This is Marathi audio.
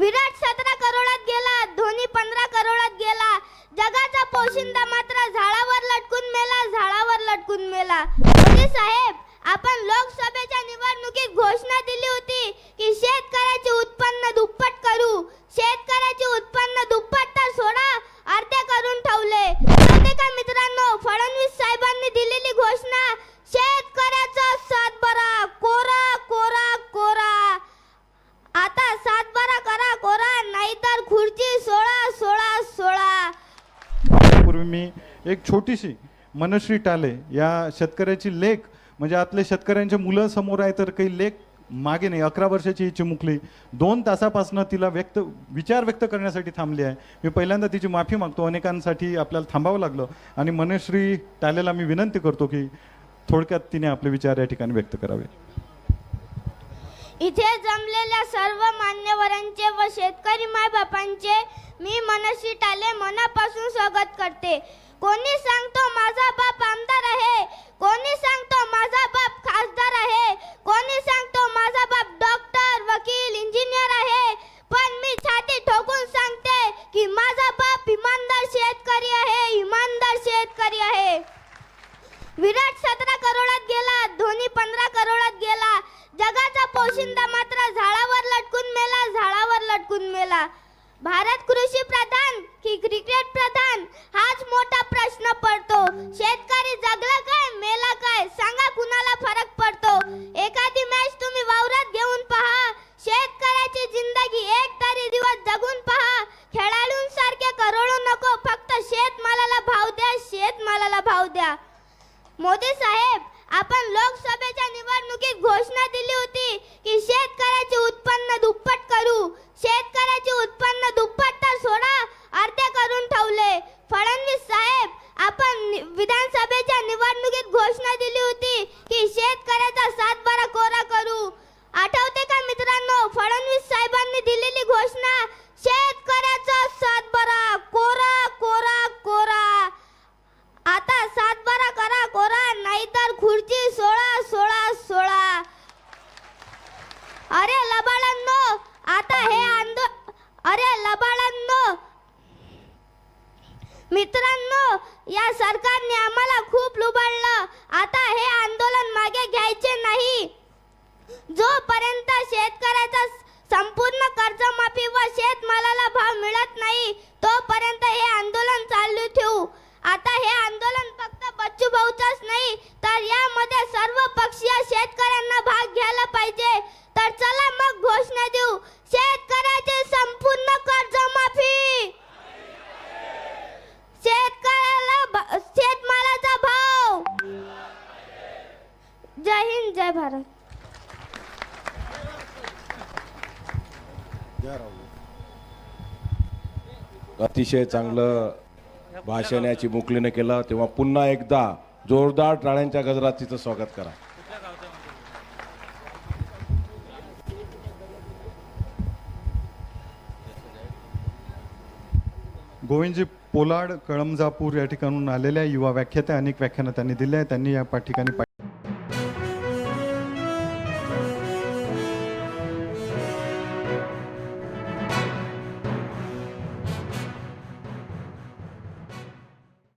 विराट सतरा करोडात गेला धोनी पंधरा करोडात गेला. जगाचा पोशिंदा मात्र झाडावर लटकून मेला झाडावर लटकून मेला. मोदी साहेब आपण लोकसभेच्या निवडणुकीत घोषणा दिली होती की शेत यापूर्वी मी एक छोटीशी मनश्री टाले या शेतकऱ्याची लेख म्हणजे आतले शेतकऱ्यांच्या मुलं समोर आहे तर काही लेख मागे नाही अकरा वर्षाची ही चिमुकली. दोन तासापासून तिला व्यक्त विचार व्यक्त करण्यासाठी थांबली आहे. मी पहिल्यांदा तिची माफी मागतो अनेकांसाठी आपल्याला थांबावं लागलं. आणि मनश्री टालेला मी विनंती करतो की थोडक्यात तिने आपले विचार या ठिकाणी व्यक्त करावे. इथे जमलेल्या सर्व मान्यवरांचे व शेतकरी मायबापांचे मी मनशी टाले मनापासून स्वागत करते. कोणी सांगतो माझा बाप आमदार आहे? कोणी सांगतो माझा बाप खासदार आहे? कोणी सांगतो माझा बाप डॉक्टर वकील इंजिनियर आहे? पण मी छाती ठोकून सांगते की माझा बाप इमानदार शेतकरी आहे इमानदार शेतकरी आहे. विराट सतरा करोडात गेला धोनी पंधरा करोडात गेला पोशिंदा मात्र झाडावर लटकून मेला झाडावर लटकून मेला. भारत कृषी प्रधान की क्रिकेट प्रधान? हाच मोठा प्रश्न पडतो. शेतकरी जगला काय मेला काय? सांगा कुणाला फरक पडतो? एखादी मॅच तुम्ही वावरात घेऊन पहा. शेतकऱ्याची जिंदगी एक तरी दिवस जगून पहा. खेळाडूंसारखे करोडो नको फक्त शेतमालाला भाव द्या शेतमालाला भाव द्या. मोदी साहेब आपण लोक निवडणुकीत घोषणा दिली होती की शेतकऱ्याचे उत्पन्न दुप्पट करू शेतकऱ्याचे उत्पन्न दुप्पट तर सोडा अर्धे करून ठेवले फडणवीस साहेब आपण नि- विधानसभेच्या निवडणुकीत घोषणा दिली होती की शेतकऱ्याचा सातबारा कोरा करू आठवते का मित्रांनो फडणवीस साहेबांनी दिलेली घोषणा शेतकऱ्याचा सातबारा कोरा कोरा कोरा आता सातबारा करा कोरा नाहीतर खुर्ची सोळा सोळा सोळा अरे लबाडांनो आता हे आंदो अरे लबाडांनो मित्रांनो या सरकारने आम्हाला खूप लुबाडलं. जय भारत. अतिशय चांगलं भाषण या चिमुकलीने केलं. तेव्हा पुन्हा एकदा जोरदार टाळ्यांच्या गजरात तिचं स्वागत करा. गोविंदजी पोलाड कळमजापूर या ठिकाणून आलेल्या युवा व्याख्यात्या अनेक व्याख्यानं त्यांनी दिल्या आहेत. त्यांनी या ठिकाणी